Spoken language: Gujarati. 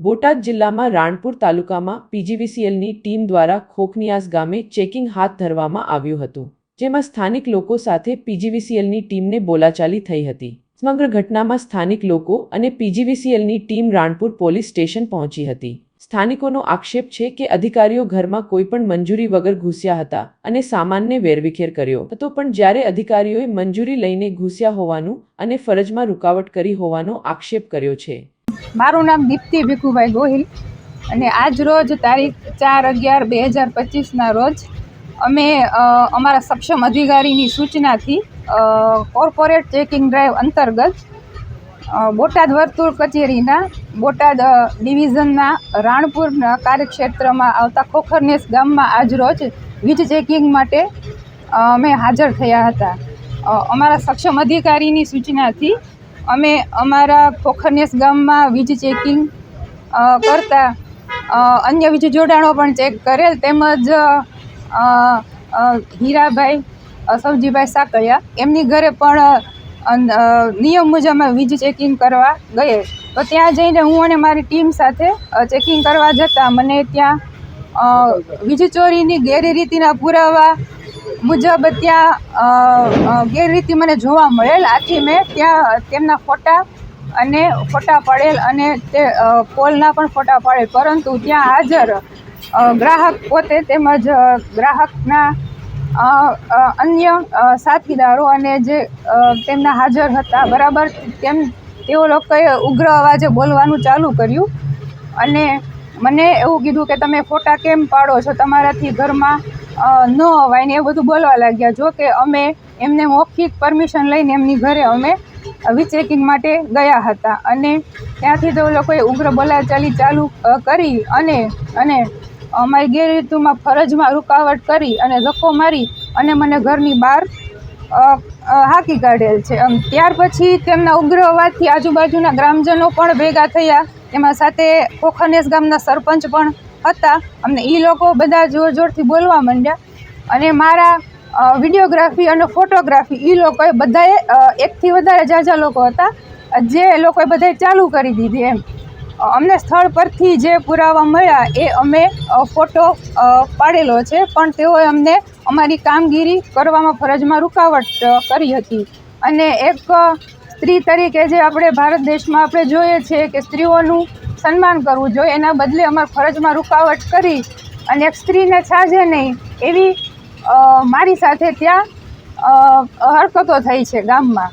બોટાદ જિલ્લામાં રાણપુર તાલુકામાં પીજીવીસીએલની ટીમ દ્વારા ખોખનિયાસ ગામે ચેકિંગ હાથ ધરવામાં આવ્યું હતું, જેમાં સ્થાનિક લોકો સાથે પીજીવીસીએલની ટીમને બોલાચાલી થઈ હતી. સમગ્ર ઘટનામાં સ્થાનિક લોકો અને પીજીવીસીએલની ટીમ રાણપુર પોલીસ સ્ટેશન પહોંચી હતી. સ્થાનિકોનો આક્ષેપ છે કે અધિકારીઓ ઘરમાં કોઈપણ મંજૂરી વગર ઘૂસ્યા હતા અને સામાનને વેરવિખેર કર્યો હતો, પણ જ્યારે અધિકારીઓએ મંજૂરી લઈને ઘૂસ્યા હોવાનું અને ફરજમાં રૂકાવટ કરી હોવાનો આક્ષેપ કર્યો છે. મારું નામ દીપ્તિ ભીખુભાઈ ગોહિલ અને આજ રોજ તારીખ ચાર અગિયાર બે હજાર પચીસના રોજ અમે અમારા સક્ષમ અધિકારીની સૂચનાથી કોર્પોરેટ ચેકિંગ ડ્રાઈવ અંતર્ગત બોટાદ વર્તુળ કચેરીના, બોટાદ ડિવિઝનના, રાણપુરના કાર્યક્ષેત્રમાં આવતા ખોખરનેસ ગામમાં આજરોજ વીજ ચેકિંગ માટે અમે હાજર થયા હતા. અમારા સક્ષમ અધિકારીની સૂચનાથી અમે અમારા પોખરનેસ ગામમાં વીજ ચેકિંગ કરતા અન્ય વીજ જોડાણો પણ ચેક કરેલ તેમજ હીરાભાઈ સવજીભાઈ સાકળિયા એમની ઘરે પણ નિયમ મુજબ અમે વીજ ચેકિંગ કરવા ગયે. તો ત્યાં જઈને હું અને મારી ટીમ સાથે ચેકિંગ કરવા જતાં મને ત્યાં વીજ ચોરીની ગેરરીતિના પુરાવા મુજબ ત્યાં ગેરરીતિ મને જોવા મળેલ. આથી મેં ત્યાં તેમના ફોટા અને ફોટા પાડેલ અને તે કોલના પણ ફોટા પાડેલ. પરંતુ ત્યાં હાજર ગ્રાહક પોતે તેમજ ગ્રાહકના અન્ય સાથીદારો અને જે તેમના હાજર હતા, બરાબર તેમ તેઓ લોકોએ ઉગ્ર અવાજે બોલવાનું ચાલુ કર્યું. અને મને એવું કીધું કે તમે ફોટા કેમ પાડો છો? તમારાથી ઘરમાં ન અવાય ને એ બધું બોલવા લાગ્યા. જો કે અમે એમને મૌખિક પરમિશન લઈને એમની ઘરે અમે વિચેકિંગ માટે ગયા હતા. અને ત્યાંથી તો લોકોએ ઉગ્ર બોલાચાલી ચાલુ કરી અને અને અમારી ગેરરીતુમાં ફરજમાં રૂકાવટ કરી અને ધક્કો મારી અને મને ઘરની બહાર હાંકી કાઢેલ છે. ત્યાર પછી તેમના ઉગ્ર અવાજથી આજુબાજુના ગ્રામજનો પણ ભેગા થયા. એમાં સાથે કોખરનેસ ગામના સરપંચ પણ હતા. અમને એ લોકો બધા જોર જોરથી બોલવા માંડ્યા. અને મારા વિડીયોગ્રાફી અને ફોટોગ્રાફી એ લોકોએ બધાએ એકથી વધારે ઝાઝા લોકો હતા. જે લોકોએ બધાએ ચાલુ કરી દીધી એમ. અમને સ્થળ પરથી જે પુરાવા મળ્યા એ અમે ફોટો પાડેલો છે. પણ તેઓએ અમને અમારી કામગીરી કરવામાં ફરજમાં રૂકાવટ કરી હતી. અને એક સ્ત્રી તરીકે જે આપણે ભારત દેશમાં આપણે જોઈએ છીએ કે સ્ત્રીઓનું સન્માન કરવું જોઈએ. એના બદલે અમારી ફરજમાં રૂકાવટ કરી અને એક સ્ત્રીને છાજે નહીં એવી મારી સાથે ત્યાં હરકતો થઈ છે ગામમાં.